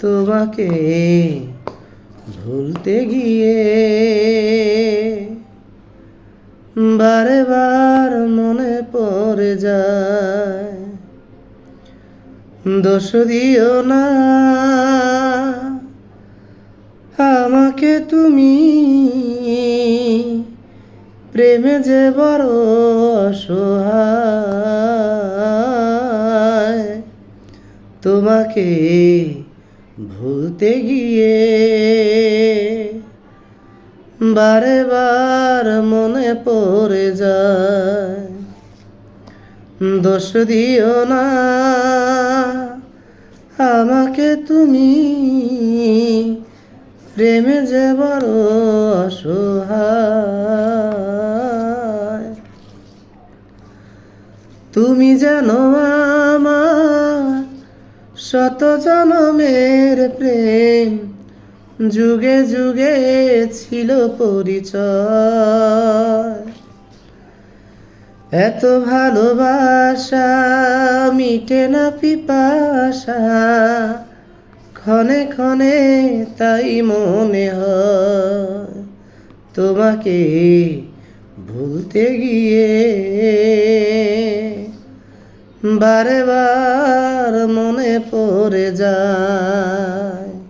তোমাকে ভুলতে গিয়ে বারে বার মনে পড়ে যায়। দোষ দিও না। আমাকে তুমি প্রেমে যে বড় অসহায়, তোমাকে ভুলতে গিয়ে বারে বার মনে পড়ে যায়। দোষ দিও না, আমাকে তুমি প্রেমে যে বড় অসহায়। তুমি জানো আমার শত জনমের প্রেম যুগে যুগে ছিল পরিচয়। এত ভালোবাসা মিটে না পিপাসা, ক্ষণে ক্ষণে তাই মনে হয়। তোমাকে ভুলতে গিয়ে বারে বার মনে পড়ে যায়।